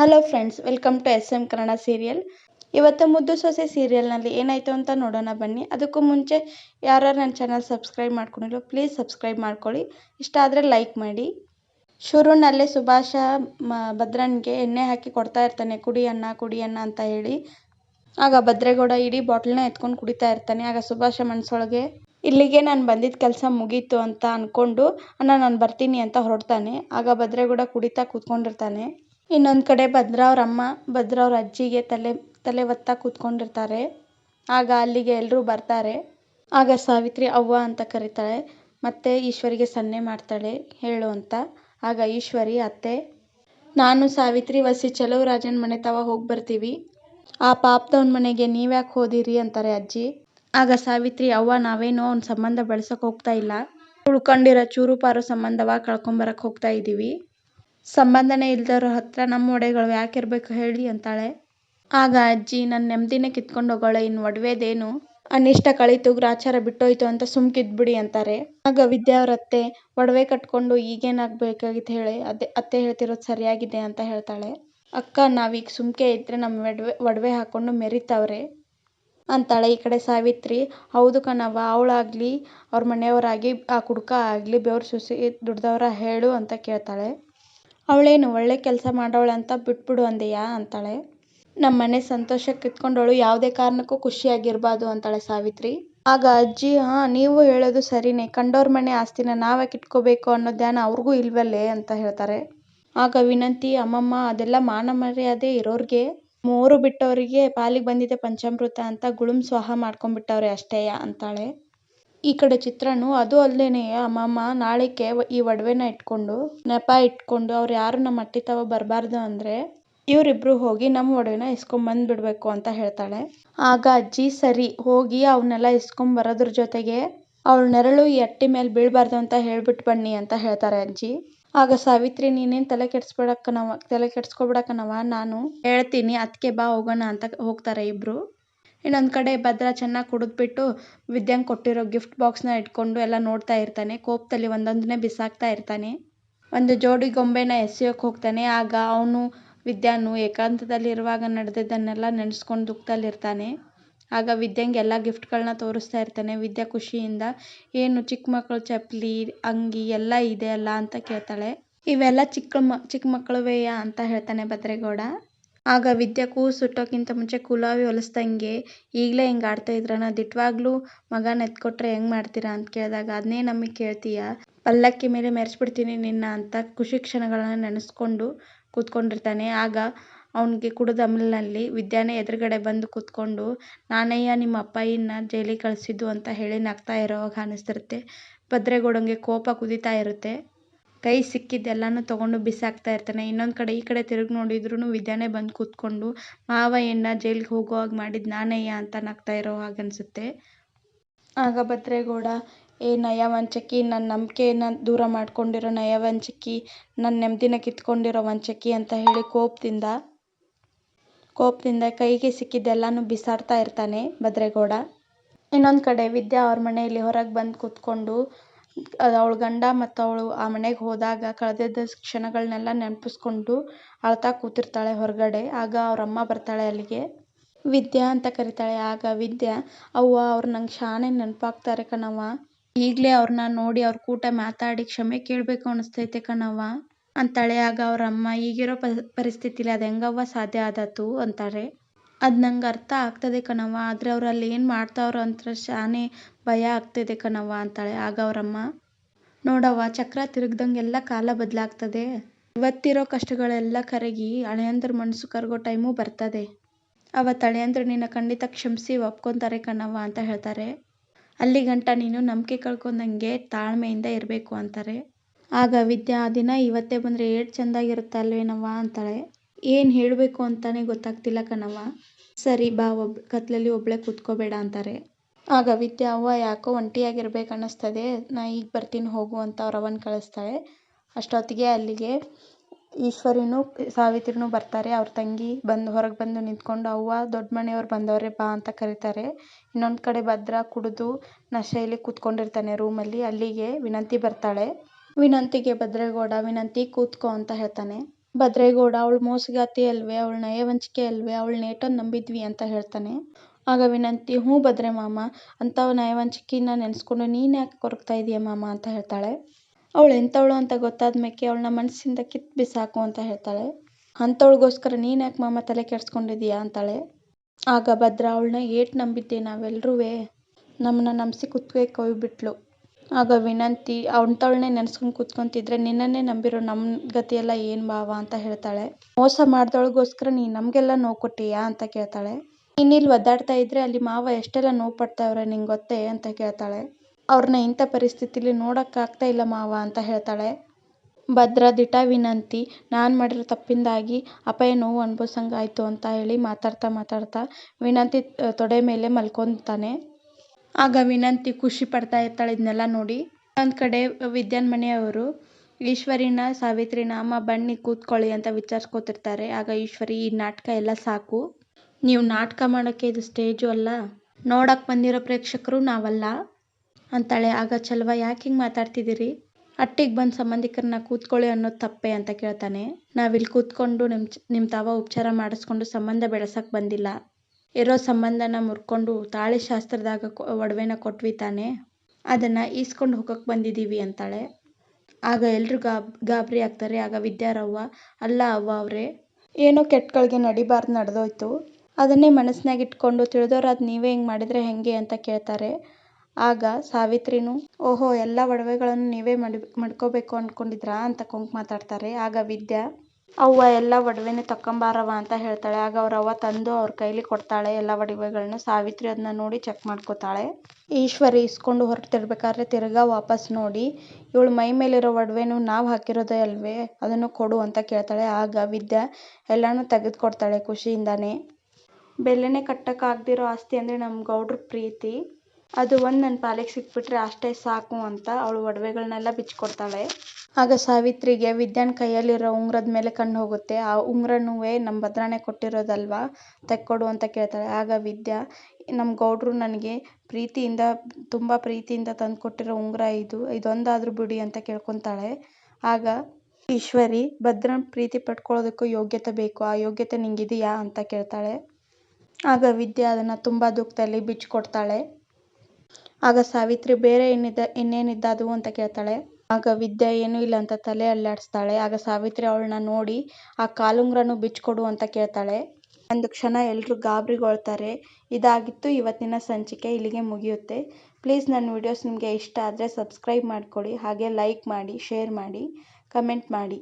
Hello friends welcome to S M Kannada serial ಇವತ್ತು ಮುದ್ದು ಸೊಸೆ ಸೀರಿಯಲ್ನಲ್ಲಿ ಏನಾಯಿತು ಅಂತ ನೋಡೋಣ ಬನ್ನಿ. ಅದಕ್ಕೂ ಮುಂಚೆ ಯಾರ್ಯಾರು ನನ್ನ ಚಾನಲ್ ಸಬ್ಸ್ಕ್ರೈಬ್ ಮಾಡ್ಕೊಂಡಿರೋ ಪ್ಲೀಸ್ ಸಬ್ಸ್ಕ್ರೈಬ್ ಮಾಡ್ಕೊಳ್ಳಿ. ಇಷ್ಟ ಆದರೆ ಲೈಕ್ ಮಾಡಿ. ಶುರುನಲ್ಲೇ ಸುಭಾಷ, ಮ, ಭದ್ರನ್ಗೆ ಎಣ್ಣೆ ಹಾಕಿ ಕೊಡ್ತಾ ಇರ್ತಾನೆ, ಕುಡಿ ಅಣ್ಣ ಕುಡಿ ಅಣ್ಣ ಅಂತ ಹೇಳಿ. ಆಗ ಭದ್ರೇಗೌಡ ಇಡೀ ಬಾಟ್ಲನ್ನ ಎತ್ಕೊಂಡು ಕುಡಿತಾ ಇರ್ತಾನೆ. ಆಗ ಸುಭಾಷ ಮನಸ್ಸೊಳಗೆ ಇಲ್ಲಿಗೆ ನಾನು ಬಂದಿದ್ದ ಕೆಲಸ ಮುಗೀತು ಅಂತ ಅಂದ್ಕೊಂಡು ಅಣ್ಣ, ನಾನು ಬರ್ತೀನಿ ಅಂತ ಹೊರಡ್ತಾನೆ. ಆಗ ಭದ್ರೇಗೌಡ ಕುಡಿತಾ ಕೂತ್ಕೊಂಡಿರ್ತಾನೆ. ಇನ್ನೊಂದು ಕಡೆ ಭದ್ರ ಅವ್ರ ಅಮ್ಮ, ಭದ್ರ ಅವ್ರ ಅಜ್ಜಿಗೆ ತಲೆ ತಲೆ ಒತ್ತಾ ಕೂತ್ಕೊಂಡಿರ್ತಾರೆ. ಆಗ ಅಲ್ಲಿಗೆ ಎಲ್ಲರೂ ಬರ್ತಾರೆ. ಆಗ ಸಾವಿತ್ರಿ ಅವ್ವ ಅಂತ ಕರೀತಾಳೆ. ಮತ್ತೆ ಈಶ್ವರಿಗೆ ಸನ್ನೆ ಮಾಡ್ತಾಳೆ. ಹೇಳು ಅಂತ. ಆಗ ಈಶ್ವರಿ, ಅತ್ತೆ, ನಾನು ಸಾವಿತ್ರಿ ವಸಿ ಚಲುವರಾಜನ ಮನೆ ತವ ಹೋಗಿ ಬರ್ತೀವಿ. ಆ ಪಾಪದವನ ಮನೆಗೆ ನೀವ್ಯಾಕೆ ಹೋದಿರಿ ಅಂತಾರೆ ಅಜ್ಜಿ. ಆಗ ಸಾವಿತ್ರಿ, ಅವ್ವ, ನಾವೇನೋ ಅವ್ನ ಸಂಬಂಧ ಬೆಳ್ಸೋಕೆ ಹೋಗ್ತಾ ಇಲ್ಲ. ಉಳ್ಕೊಂಡಿರೋ ಚೂರು ಪಾರು ಸಂಬಂಧವ ಕಳ್ಕೊಂಬರಕ್ಕೆ ಹೋಗ್ತಾ ಇದ್ದೀವಿ ಸಂಬಂಧನೇ ಇಲ್ದವ್ರ ಹತ್ರ ನಮ್ಮ ಒಡೆಗಳು ಯಾಕಿರ್ಬೇಕು ಹೇಳಿ ಅಂತಾಳೆ. ಆಗ ಅಜ್ಜಿ ನನ್ನ ನೆಮ್ಮದಿನೇ ಕಿತ್ಕೊಂಡು ಹೋಗೋಳೆ ಇನ್ನು ಒಡವೆದೇನು? ಅನಿಷ್ಟ ಕಳೀತು, ಗ್ರಾಚಾರ ಬಿಟ್ಟೋಯ್ತು ಅಂತ ಸುಮ್ಕಿದ್ಬಿಡಿ ಅಂತಾರೆ. ಆಗ ವಿದ್ಯಾ ಅವ್ರ ಅತ್ತೆ, ಒಡವೆ ಕಟ್ಕೊಂಡು ಈಗೇನಾಗಬೇಕಾಗಿತ್ತು ಹೇಳಿ? ಅದೇ ಅತ್ತೆ ಹೇಳ್ತಿರೋದು ಸರಿಯಾಗಿದೆ ಅಂತ ಹೇಳ್ತಾಳೆ. ಅಕ್ಕ, ನಾವೀಗ ಸುಮ್ಕೆ ಇದ್ರೆ ನಮ್ಮ ಒಡವೆ ಒಡವೆ ಹಾಕೊಂಡು ಮೆರಿತಾವ್ರೆ ಅಂತಾಳೆ ಈ ಕಡೆ ಸಾವಿತ್ರಿ. ಹೌದು ಕಣವ್ವ, ಅವಳಾಗ್ಲಿ, ಅವ್ರ ಮನೆಯವರಾಗಿ, ಆ ಕುಡ್ಕ ಆಗಲಿ, ಬೆವ್ರು ಸುಸಿ ದುಡ್ದವ್ರ ಹೇಳು ಅಂತ ಕೇಳ್ತಾಳೆ. ಅವಳೇನು ಒಳ್ಳೆ ಕೆಲಸ ಮಾಡೋಳೆ ಅಂತ ಬಿಟ್ಬಿಡು ಅಂದೆಯಾ ಅಂತಾಳೆ. ನಮ್ಮ ಮನೆ ಸಂತೋಷಕ್ಕೆ ಕಿತ್ಕೊಂಡವಳು ಯಾವುದೇ ಕಾರಣಕ್ಕೂ ಖುಷಿಯಾಗಿರ್ಬಾರ್ದು ಅಂತಾಳೆ ಸಾವಿತ್ರಿ. ಆಗ ಅಜ್ಜಿ, ಹಾಂ, ನೀವು ಹೇಳೋದು ಸರಿನೇ. ಕಂಡವ್ರ ಮನೆ ಆಸ್ತಿನ ನಾವ್ಯಾಕೆ ಇಟ್ಕೋಬೇಕು ಅನ್ನೋ ಧ್ಯಾನ ಅವ್ರಿಗೂ ಇಲ್ವಲ್ಲೇ? ಅಂತ ಹೇಳ್ತಾರೆ. ಆಗ ವಿನಂತಿ, ಅಮ್ಮಮ್ಮ, ಅದೆಲ್ಲ ಮಾನ ಮರ್ಯಾದೆ ಇರೋರಿಗೆ. ಮೂರು ಬಿಟ್ಟವರಿಗೆ ಪಾಲಿಗೆ ಬಂದಿದೆ ಪಂಚಾಮೃತ ಅಂತ ಗುಳುಂ ಸ್ವಾಹ ಮಾಡ್ಕೊಂಡ್ಬಿಟ್ಟವ್ರೆ ಅಷ್ಟೇಯ ಅಂತಾಳೆ. ಈ ಕಡೆ ಚಿತ್ರನು, ಅದು ಅಲ್ದೇನೆ ಅಮ್ಮಮ್ಮ ನಾಳೆಗೆ ಈ ಒಡವೆನ ಇಟ್ಕೊಂಡು, ನೆಪ ಇಟ್ಕೊಂಡು ಅವ್ರು ಯಾರು ನಮ್ಮ ಅಟ್ಟಿ ತವ ಬರಬಾರ್ದು ಅಂದರೆ ಇವರಿಬ್ರು ಹೋಗಿ ನಮ್ಮ ಒಡವೆನ ಇಸ್ಕೊಂಬಂದ್ಬಿಡ್ಬೇಕು ಅಂತ ಹೇಳ್ತಾಳೆ. ಆಗ ಅಜ್ಜಿ ಸರಿ, ಹೋಗಿ ಅವನ್ನೆಲ್ಲ ಇಸ್ಕೊಂಬರೋದ್ರ ಜೊತೆಗೆ ಅವಳ ನೆರಳು ಈ ಅಟ್ಟಿ ಮೇಲೆ ಬೀಳಬಾರ್ದು ಅಂತ ಹೇಳ್ಬಿಟ್ಟು ಬನ್ನಿ ಅಂತ ಹೇಳ್ತಾರೆ ಅಜ್ಜಿ. ಆಗ ಸಾವಿತ್ರಿ, ನೀನೇನು ತಲೆ ಕೆಡ್ಸ್ಬೇಡಕ್ಕನವ ತಲೆ ಕೆಡ್ಸ್ಕೊಬಿಡಕ್ಕನವ ನಾನು ಹೇಳ್ತೀನಿ ಅದಕ್ಕೆ ಬಾ ಹೋಗೋಣ ಅಂತ ಹೋಗ್ತಾರೆ ಇಬ್ಬರು ಇನ್ನೊಂದು ಕಡೆ ಭದ್ರ ಚೆನ್ನಾಗಿ ಕುಡಿದ್ಬಿಟ್ಟು ವಿದ್ಯಾಂಗ್ ಕೊಟ್ಟಿರೋ ಗಿಫ್ಟ್ ಬಾಕ್ಸ್ನ ಇಟ್ಕೊಂಡು ಎಲ್ಲ ನೋಡ್ತಾ ಇರ್ತಾನೆ. ಕೋಪದಲ್ಲಿ ಒಂದೊಂದನ್ನೇ ಬಿಸಾಕ್ತಾ ಇರ್ತಾನೆ. ಒಂದು ಜೋಡಿ ಗೊಂಬೆನ ಎಸೆಯೋಕೆ ಹೋಗ್ತಾನೆ. ಆಗ ಅವನು ವಿದ್ಯಾನು ಏಕಾಂತದಲ್ಲಿರುವಾಗ ನಡೆದಿದ್ದನ್ನೆಲ್ಲ ನೆನೆಸ್ಕೊಂಡು ದುಃಖದಲ್ಲಿರ್ತಾನೆ. ಆಗ ವಿದ್ಯಾಂಗ್ ಎಲ್ಲ ಗಿಫ್ಟ್ಗಳನ್ನ ತೋರಿಸ್ತಾ ಇರ್ತಾನೆ. ವಿದ್ಯಾ ಖುಷಿಯಿಂದ, ಏನು ಚಿಕ್ಕ ಮಕ್ಕಳು ಚಪ್ಪಲಿ, ಅಂಗಿ ಎಲ್ಲ ಇದೆ ಅಲ್ಲ? ಅಂತ ಕೇಳ್ತಾಳೆ. ಇವೆಲ್ಲ ಚಿಕ್ಕ ಮ ಚಿಕ್ಕ ಮಕ್ಕಳುವೆಯಾ ಅಂತ ಹೇಳ್ತಾನೆ ಭದ್ರೇಗೌಡ. ಆಗ ವಿದ್ಯೆ ಕೂಸು ಹುಟ್ಟೋಕ್ಕಿಂತ ಮುಂಚೆ ಕುಲಾವಿ ಹೊಲಿಸ್ದಂಗೆ, ಈಗಲೇ ಹಿಂಗೆ ಆಡ್ತಾ ಇದ್ರಣ್ಣ ದಿಟ್ಟವಾಗ್ಲೂ ಮಗನ ಎತ್ಕೊಟ್ರೆ ಹೆಂಗೆ ಮಾಡ್ತೀರಾ ಅಂತ ಕೇಳಿದಾಗ ಅದನ್ನೇ ನಮಗೆ ಕೇಳ್ತೀಯ? ಪಲ್ಲಕ್ಕಿ ಮೇಲೆ ಮೆರೆಸ್ಬಿಡ್ತೀನಿ ನಿನ್ನ ಅಂತ ಖುಷಿ ಕ್ಷಣಗಳನ್ನು ನೆನೆಸ್ಕೊಂಡು ಕೂತ್ಕೊಂಡಿರ್ತಾನೆ. ಆಗ ಅವನಿಗೆ ಕುಡಿದ ಅಮಲಿನಲ್ಲಿ ವಿದ್ಯಾನೇ ಎದುರುಗಡೆ ಬಂದು ಕೂತ್ಕೊಂಡು, ನಾನಯ್ಯ, ನಿಮ್ಮ ಅಪ್ಪಾಯಿನ ಜೈಲಿಗೆ ಕಳಿಸಿದ್ದು ಅಂತ ಹೇಳಿ ನಗ್ತಾ ಇರೋವಾಗ ಅನ್ನಿಸ್ತಿರುತ್ತೆ ಭದ್ರೇಗೌಡಂಗೆ ಕೋಪ ಕುದೀತಾ ಇರುತ್ತೆ. ಕೈ ಸಿಕ್ಕಿದ್ದೆಲ್ಲನೂ ತೊಗೊಂಡು ಬಿಸಾಕ್ತಾ ಇರ್ತಾನೆ. ಇನ್ನೊಂದು ಕಡೆ ಈ ಕಡೆ ತಿರುಗಿ ನೋಡಿದ್ರೂ ವಿದ್ಯಾನೇ ಬಂದು ಕೂತ್ಕೊಂಡು ಮಾವಯ್ಯನ ಜೈಲಿಗೆ ಹೋಗುವಾಗ ಮಾಡಿದ್ದು ನಾನಯ್ಯ ಅಂತ ನಗ್ತಾ ಇರೋ ಹಾಗೆ ಅನಿಸುತ್ತೆ. ಆಗ ಭದ್ರೇಗೌಡ, ಏ ನಯವಂಚಕಿ ನನ್ನ ನಂಬಿಕೆನ ದೂರ ಮಾಡ್ಕೊಂಡಿರೋ ನಯವಂಚಕಿ ನನ್ನ ನೆಮ್ಮದಿನ ಕಿತ್ಕೊಂಡಿರೋ ವಂಚಕಿ ಅಂತ ಹೇಳಿ ಕೋಪದಿಂದ ಕೋಪದಿಂದ ಕೈಗೆ ಸಿಕ್ಕಿದ್ದೆಲ್ಲನೂ ಬಿಸಾಡ್ತಾ ಇರ್ತಾನೆ ಭದ್ರೇಗೌಡ. ಇನ್ನೊಂದು ಕಡೆ ವಿದ್ಯಾ ಅವ್ರ ಮನೆಯಲ್ಲಿ ಹೊರಗೆ ಬಂದು ಕೂತ್ಕೊಂಡು ಅವಳ ಗಂಡ ಮತ್ತು ಅವಳು ಆ ಮನೆಗೆ ಹೋದಾಗ ಕಳೆದಿದ್ದ ಕ್ಷಣಗಳನ್ನೆಲ್ಲ ನೆನಪಿಸ್ಕೊಂಡು ಅಳ್ತಾ ಕೂತಿರ್ತಾಳೆ ಹೊರಗಡೆ. ಆಗ ಅವ್ರ ಅಮ್ಮ ಬರ್ತಾಳೆ ಅಲ್ಲಿಗೆ. ವಿದ್ಯಾ ಅಂತ ಕರಿತಾಳೆ. ಆಗ ವಿದ್ಯಾ, ಅವ್ವ ಅವ್ರು ನಂಗೆ ಶಾನೆ ನೆನಪಾಗ್ತಾರೆ ಕಣವ್ವ. ಈಗಲೇ ಅವ್ರನ್ನ ನೋಡಿ ಅವ್ರ ಕೂಟ ಮಾತಾಡಿ ಕ್ಷಮೆ ಕೇಳಬೇಕು ಅನಿಸ್ತೈತೆ ಕಣವ್ವ ಅಂತಾಳೆ. ಆಗ ಅವ್ರ ಅಮ್ಮ, ಈಗಿರೋ ಪರಿಸ್ಥಿತಿಲಿ ಅದು ಹೆಂಗವ್ವ ಸಾಧ್ಯ ಆದಾತು ಅಂತಾರೆ. ಅದು ನಂಗೆ ಅರ್ಥ ಆಗ್ತದೆ ಕಣವ್ವ. ಆದರೆ ಅವ್ರು ಅಲ್ಲಿ ಏನು ಮಾಡ್ತಾವ್ರೋ ಅಂತ ಶಾನೆ ಭಯ ಆಗ್ತಿದೆ ಕಣವ್ವ ಅಂತಾಳೆ. ಆಗ ಅವರಮ್ಮ, ನೋಡವ್ವ, ಚಕ್ರ ತಿರುಗ್ದಂಗೆಲ್ಲ ಕಾಲ ಬದಲಾಗ್ತದೆ. ಇವತ್ತಿರೋ ಕಷ್ಟಗಳೆಲ್ಲ ಕರಗಿ ಅಳಿಯಂದ್ರ ಮನಸ್ಸು ಕರಗೋ ಟೈಮು ಬರ್ತದೆ. ಅವತ್ತು ಅಳಿಯಂದ್ರು ನಿನ್ನ ಖಂಡಿತ ಕ್ಷಮಿಸಿ ಒಪ್ಕೊಂತಾರೆ ಕಣವ್ವ ಅಂತ ಹೇಳ್ತಾರೆ. ಅಲ್ಲಿ ಗಂಟ ನೀನು ನಂಬಿಕೆ ಕಳ್ಕೊಂಡಂಗೆ ತಾಳ್ಮೆಯಿಂದ ಇರಬೇಕು ಅಂತಾರೆ. ಆಗ ವಿದ್ಯಾ, ಆ ದಿನ ಇವತ್ತೇ ಬಂದರೆ ಏಟ್ ಚೆಂದಾಗಿರುತ್ತೆ ಅಲ್ವೇನವ್ವ ಅಂತಾಳೆ. ಏನು ಹೇಳಬೇಕು ಅಂತಾನೆ ಗೊತ್ತಾಗ್ತಿಲ್ಲ ಕಣವ್ವ. ಸರಿ ಬಾ, ಒಬ್, ಕತ್ಲಲ್ಲಿ ಒಬ್ಬಳೇ ಕೂತ್ಕೋಬೇಡ ಅಂತಾರೆ. ಆಗ ವಿದ್ಯಾ, ಅವ್ವ ಯಾಕೋ ಒಂಟಿಯಾಗಿರ್ಬೇಕು ಅನ್ನಿಸ್ತದೆ ನಾ ಈಗ ಬರ್ತೀನಿ ಹೋಗು ಅಂತ ಅವ್ರ ಅವನ್ ಕಳಿಸ್ತಾಳೆ. ಅಷ್ಟೊತ್ತಿಗೆ ಅಲ್ಲಿಗೆ ಈಶ್ವರಿನೂ, ಸಾವಿತ್ರಿನೂ ಬರ್ತಾರೆ. ಅವ್ರ ತಂಗಿ ಬಂದು, ಹೊರಗೆ ಬಂದು ನಿಂತ್ಕೊಂಡು, ಅವ್ವ ದೊಡ್ಡ ಮನೆಯವ್ರು ಬಂದವ್ರೆ ಬಾ ಅಂತ ಕರೀತಾರೆ. ಇನ್ನೊಂದು ಕಡೆ ಭದ್ರ ಕುಡಿದು ನಶೆಯಲ್ಲಿ ಕೂತ್ಕೊಂಡಿರ್ತಾನೆ ರೂಮಲ್ಲಿ. ಅಲ್ಲಿಗೆ ವಿನಂತಿ ಬರ್ತಾಳೆ. ವಿನಂತಿಗೆ ಭದ್ರೇಗೌಡ, ವಿನಂತಿ ಕೂತ್ಕೋ ಅಂತ ಹೇಳ್ತಾನೆ. ಭದ್ರೇಗೌಡ ಅವಳು ಮೋಸಗಾತಿ ಅಲ್ವೇ, ಅವಳ ನಯವಂಚಿಕೆ ಅಲ್ವೇ, ಅವಳ ನೇಟನ್ನು ನಂಬಿದ್ವಿ ಅಂತ ಹೇಳ್ತಾನೆ. ಆಗ ವಿನಂತಿ, ಹ್ಞೂ ಭದ್ರೆ ಮಾಮ ಅಂಥ ನಯವಂಚಿಕೆನ ನೆನೆಸ್ಕೊಂಡು ನೀನು ಯಾಕೆ ಕೊರಗ್ತಾ ಇದೀಯ ಮಾಮ? ಅಂತ ಹೇಳ್ತಾಳೆ. ಅವಳು ಎಂಥವಳು ಅಂತ ಗೊತ್ತಾದ ಮೇಕೆ ಅವಳನ್ನ ಮನಸ್ಸಿಂದ ಕಿತ್ತು ಬಿಸಾಕು ಅಂತ ಹೇಳ್ತಾಳೆ. ಅಂಥವಳಿಗೋಸ್ಕರ ನೀನು ಯಾಕೆ ಮಾಮ ತಲೆ ಕೆಡಿಸ್ಕೊಂಡಿದೀಯ? ಅಂತಾಳೆ. ಆಗ ಭದ್ರ, ಅವಳನ್ನ ಏಟ್ ನಂಬಿದ್ದೆ ನಾವೆಲ್ಲರೂ ನಮ್ಮನ್ನ ನಂಬಿಸಿ ಕುತ್ತಿಗೆ ಕೊಯ್ಬಿಟ್ಲು. ಆಗ ವಿನಂತಿ ಅಂಥವ್ಳನ್ನೇ ನೆನೆಸ್ಕೊಂಡು ಕೂತ್ಕೊಂತಿದ್ರೆ ನಿನ್ನನ್ನೇ ನಂಬಿರೋ ನಮ್ಮ ಗತಿಯೆಲ್ಲ ಏನು ಭಾವ ಅಂತ ಹೇಳ್ತಾಳೆ. ಮೋಸ ಮಾಡ್ದವಳಿಗೋಸ್ಕರ ನೀ ನಮಗೆಲ್ಲ ನೋವು ಕೊಟ್ಟೀಯಾ ಅಂತ ಕೇಳ್ತಾಳೆ. ನೀನು ಇಲ್ಲಿ ಒದ್ದಾಡ್ತಾ ಇದ್ರೆ ಅಲ್ಲಿ ಮಾವ ಎಷ್ಟೆಲ್ಲ ನೋವು ಪಡ್ತಾವ್ರೆ ನಿಂಗೆ ಗೊತ್ತೇ ಅಂತ ಕೇಳ್ತಾಳೆ. ಅವ್ರನ್ನ ಇಂಥ ಪರಿಸ್ಥಿತಿಲಿ ನೋಡೋಕ್ಕಾಗ್ತಾ ಇಲ್ಲ ಮಾವ ಅಂತ ಹೇಳ್ತಾಳೆ. ಭದ್ರ, ದಿಟ, ವಿನಂತಿ, ನಾನು ಮಾಡಿರೋ ತಪ್ಪಿಂದಾಗಿ ಅಪಾಯ ನೋವು ಅನುಭವಿಸಂಗಾಯ್ತು ಅಂತ ಹೇಳಿ ಮಾತಾಡ್ತಾ ಮಾತಾಡ್ತಾ ವಿನಂತಿ ತೊಡೆ ಮೇಲೆ ಮಲ್ಕೊತಾನೆ. ಆಗ ವಿನಂತಿ ಖುಷಿ ಪಡ್ತಾ ಇರ್ತಾಳೆ ಇದನ್ನೆಲ್ಲ ನೋಡಿ. ಒಂದು ಕಡೆ ವಿದ್ಯಾನ್ ಮನೆಯವರು ಈಶ್ವರಿನ ಸಾವಿತ್ರಿನ ಅಮ್ಮ ಬನ್ನಿ ಕೂತ್ಕೊಳ್ಳಿ ಅಂತ ವಿಚಾರಿಸ್ಕೊತಿರ್ತಾರೆ. ಆಗ ಈಶ್ವರಿ, ಈ ನಾಟಕ ಎಲ್ಲ ಸಾಕು. ನೀವು ನಾಟಕ ಮಾಡೋಕ್ಕೆ ಇದು ಸ್ಟೇಜು ಅಲ್ಲ. ನೋಡಕ್ಕೆ ಬಂದಿರೋ ಪ್ರೇಕ್ಷಕರು ನಾವಲ್ಲ ಅಂತಾಳೆ. ಆಗ, ಚಲವ, ಯಾಕೆ ಹಿಂಗೆ ಮಾತಾಡ್ತಿದ್ದೀರಿ? ಅಟ್ಟಿಗೆ ಬಂದು ಸಂಬಂಧಿಕರನ್ನ ಕೂತ್ಕೊಳ್ಳಿ ಅನ್ನೋದು ತಪ್ಪೆ ಅಂತ ಕೇಳ್ತಾನೆ. ನಾವಿಲ್ಲಿ ಕೂತ್ಕೊಂಡು ನಿಮ್ಮ ನಿಮ್ಮ ತಾವ ಉಪಚಾರ ಮಾಡಿಸ್ಕೊಂಡು ಸಂಬಂಧ ಬೆಳೆಸಕ್ಕೆ ಬಂದಿಲ್ಲ. ಇರೋ ಸಂಬಂಧನ ಮುರ್ಕೊಂಡು ತಾಳೆ ಶಾಸ್ತ್ರದಾಗ ಒಡವೆನ ಕೊಟ್ವಿ ತಾನೆ. ಅದನ್ನು ಈಸ್ಕೊಂಡು ಹೋಗಕ್ಕೆ ಬಂದಿದ್ದೀವಿ ಅಂತಾಳೆ. ಆಗ ಎಲ್ಲರೂ ಗಾಬ್, ಗಾಬರಿ ಆಗ್ತಾರೆ. ಆಗ ವಿದ್ಯಾರವ್ವ, ಅಲ್ಲ ಅವ್ವ ಅವರೇ, ಏನೋ ಕೆಟ್ಟಗಳಿಗೆ ನಡಿಬಾರ್ದು ನಡೆದೋಯ್ತು. ಅದನ್ನೇ ಇಟ್ಕೊಂಡು ತಿಳಿದೋರಾದ ನೀವೇ ಹಿಂಗೆ ಮಾಡಿದರೆ ಹೇಗೆ ಅಂತ ಕೇಳ್ತಾರೆ. ಆಗ ಸಾವಿತ್ರಿನೂ, ಓಹೋ, ಎಲ್ಲ ಒಡವೆಗಳನ್ನು ನೀವೇ ಮಾಡಿ, ಮಡ್ಕೋಬೇಕು ಅಂದ್ಕೊಂಡಿದ್ರಾ ಅಂತ ಕುಂಕು ಮಾತಾಡ್ತಾರೆ. ಆಗ ವಿದ್ಯಾ ಅವ್ವ ಎಲ್ಲ ಒಡವೆನೂ ತಕ್ಕೊಂಬಾರವ್ವ ಅಂತ ಹೇಳ್ತಾಳೆ. ಆಗ ಅವ್ರ ಅವ್ವ ತಂದು ಅವ್ರ ಕೈಲಿ ಕೊಡ್ತಾಳೆ. ಎಲ್ಲ ಒಡವೆಗಳನ್ನ ಸಾವಿತ್ರಿ ಅದನ್ನ ನೋಡಿ ಚೆಕ್ ಮಾಡ್ಕೊತಾಳೆ. ಈಶ್ವರಿ ಇಸ್ಕೊಂಡು ಹೊರಟಿರ್ಬೇಕಾದ್ರೆ ತಿರ್ಗಾ ವಾಪಸ್ ನೋಡಿ, ಇವಳು ಮೈ ಮೇಲಿರೋ ಒಡವೆನೂ ನಾವು ಹಾಕಿರೋದೇ ಅಲ್ವೇ? ಅದನ್ನು ಕೊಡು ಅಂತ ಕೇಳ್ತಾಳೆ. ಆಗ ವಿದ್ಯಾ ಎಲ್ಲನೂ ತೆಗೆದುಕೊಡ್ತಾಳೆ ಖುಷಿಯಿಂದಾನೆ. ಬೆಲೆನೇ ಕಟ್ಟಕ್ಕಾಗ್ದಿರೋ ಆಸ್ತಿ ಅಂದರೆ ನಮ್ಮ ಗೌಡ್ರ ಪ್ರೀತಿ. ಅದು ಒಂದು ನನ್ನ ಪಾಲಿಗೆ ಸಿಕ್ಬಿಟ್ರೆ ಅಷ್ಟೇ ಸಾಕು ಅಂತ ಅವಳು ಒಡವೆಗಳನ್ನೆಲ್ಲ ಬಿಚ್ಕೊಡ್ತಾಳೆ. ಆಗ ಸಾವಿತ್ರಿಗೆ ವಿದ್ಯಾನ್ ಕೈಯಲ್ಲಿರೋ ಉಂಗುರದ ಮೇಲೆ ಕಣ್ಣು ಹೋಗುತ್ತೆ. ಆ ಉಂಗುರನೂ ನಮ್ಮ ಭದ್ರಾಣೆ ಕೊಟ್ಟಿರೋದಲ್ವಾ? ತೆಕ್ಕೊಡು ಅಂತ ಕೇಳ್ತಾಳೆ. ಆಗ ವಿದ್ಯಾ ನಮ್ಮ ಗೌಡ್ರು ನನಗೆ ಪ್ರೀತಿಯಿಂದ, ತುಂಬ ಪ್ರೀತಿಯಿಂದ ತಂದು ಕೊಟ್ಟಿರೋ ಉಂಗುರ ಇದು, ಇದೊಂದಾದರೂ ಬಿಡಿ ಅಂತ ಕೇಳ್ಕೊತಾಳೆ. ಆಗ ಈಶ್ವರಿ, ಭದ್ರನ ಪ್ರೀತಿ ಪಡ್ಕೊಳ್ಳೋದಕ್ಕೂ ಯೋಗ್ಯತೆ ಬೇಕು. ಆ ಯೋಗ್ಯತೆ ನಿಂಗಿದೆಯಾ ಅಂತ ಕೇಳ್ತಾಳೆ. ಆಗ ವಿದ್ಯಾ ಅದನ್ನು ತುಂಬ ದುಃಖದಲ್ಲಿ ಬಿಚ್ಚಿಕೊಡ್ತಾಳೆ ಆಗ ಸಾವಿತ್ರಿ, ಬೇರೆ ಏನಿದೆ ಇನ್ನೇನಿದ್ದಾದವು ಅಂತ ಕೇಳ್ತಾಳೆ. ಆಗ ವಿದ್ಯೆ ಏನು ಇಲ್ಲ ಅಂತ ತಲೆ ಅಲ್ಲಾಡಿಸ್ತಾಳೆ. ಆಗ ಸಾವಿತ್ರಿ ಅವಳನ್ನ ನೋಡಿ, ಆ ಕಾಲುಂಗ್ರನೂ ಬಿಚ್ಚಿಕೊಡು ಅಂತ ಕೇಳ್ತಾಳೆ. ಒಂದು ಕ್ಷಣ ಎಲ್ಲರೂ ಗಾಬರಿಗೊಳ್ತಾರೆ. ಇದಾಗಿತ್ತು ಇವತ್ತಿನ ಸಂಚಿಕೆ. ಇಲ್ಲಿಗೆ ಮುಗಿಯುತ್ತೆ. ಪ್ಲೀಸ್ ನನ್ನ ವಿಡಿಯೋಸ್ ನಿಮಗೆ ಇಷ್ಟ ಆದರೆ ಸಬ್ಸ್ಕ್ರೈಬ್ ಮಾಡ್ಕೊಳ್ಳಿ ಹಾಗೆ ಲೈಕ್ ಮಾಡಿ, ಶೇರ್ ಮಾಡಿ, ಕಮೆಂಟ್ ಮಾಡಿ.